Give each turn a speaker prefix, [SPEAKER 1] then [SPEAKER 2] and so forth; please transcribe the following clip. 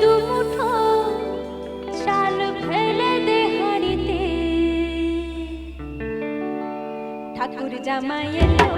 [SPEAKER 1] দুমুঠো চাল ফেলে দে হাড়িতে। ঠাকুর জামাই এলো